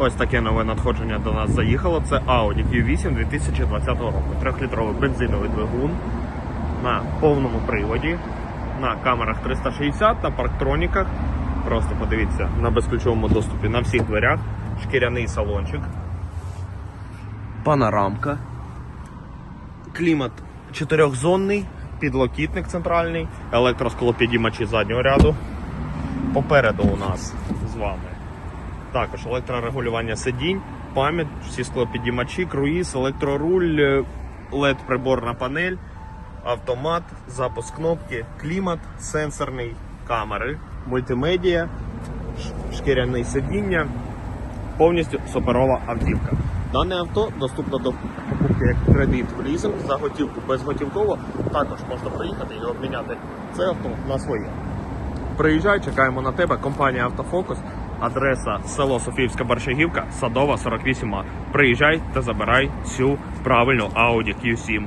Ось таке нове надходження до нас заїхало. Це Audi Q8 2020 року. Трьохлітровий бензиновий двигун на повному приводі, на камерах 360, на парктроніках. Просто подивіться на безключовому доступі на всіх дверях, шкіряний салончик, панорамка, клімат чотирьохзонний, підлокітник центральний, електросклопідіймачі заднього ряду. Попереду у нас з вами також електрорегулювання сидінь, пам'ять, всі склопідіймачі, круїз, електроруль, led приборна панель, автомат, запуск кнопки, клімат, сенсорний, камери, мультимедіа, шкіряне сидіння, повністю суперова автівка. Дане авто доступно до покупки як кредит в лізинг за готівку безготівково. Також можна приїхати і обміняти це авто на своє. Приїжджай, чекаємо на тебе. Компанія Автофокус. Адреса село Софіївська Баршагівка, Садова 48А. Приїжджай та забирай цю правильну Audi Q7.